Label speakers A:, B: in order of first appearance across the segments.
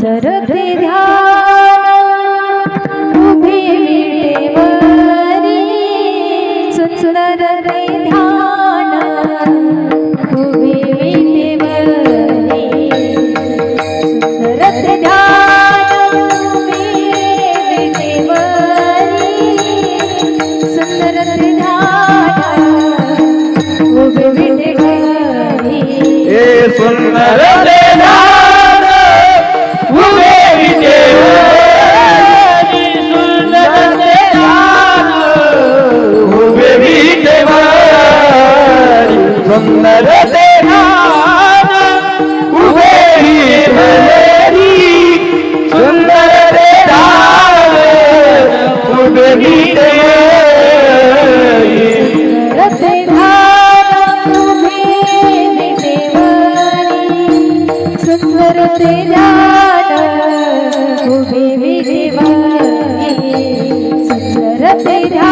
A: सरते ध्यान उभी विटेवरी सुंदर ध्यान उभी विटेवरी सुंदर ते ध्यान उभी विटेवरी सुंदर ते ध्यान उभी विटेवरी
B: सुंदर
A: ध्यान। सुंदर
B: तेरा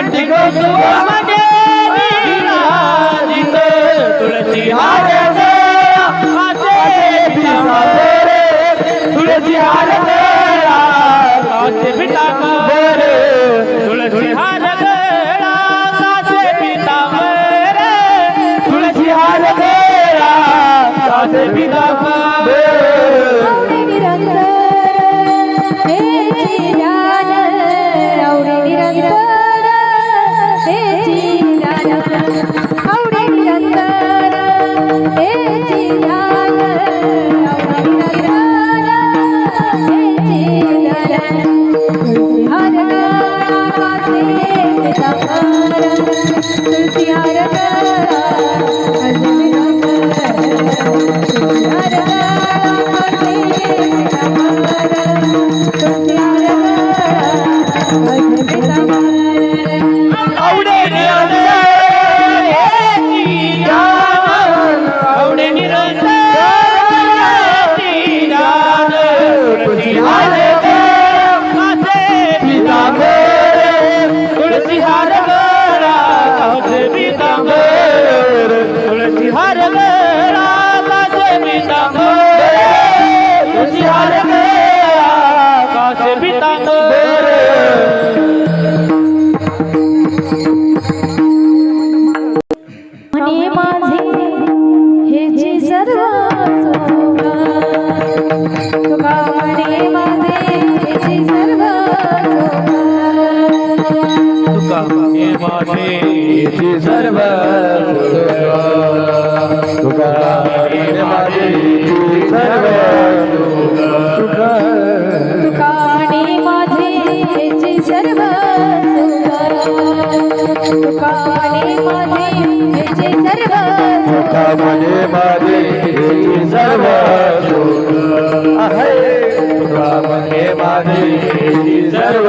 C: Antigo
B: Sumani माझी सर्व तुकारे माझी सर्व
C: तुकारे माझे
A: सर्व तुकारे माझे सर्व
B: सर्व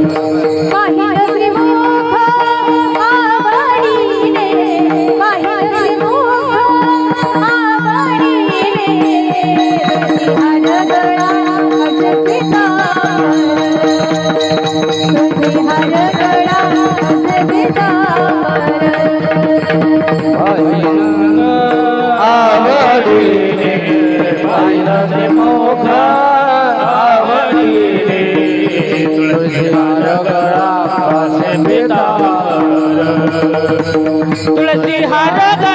B: হারা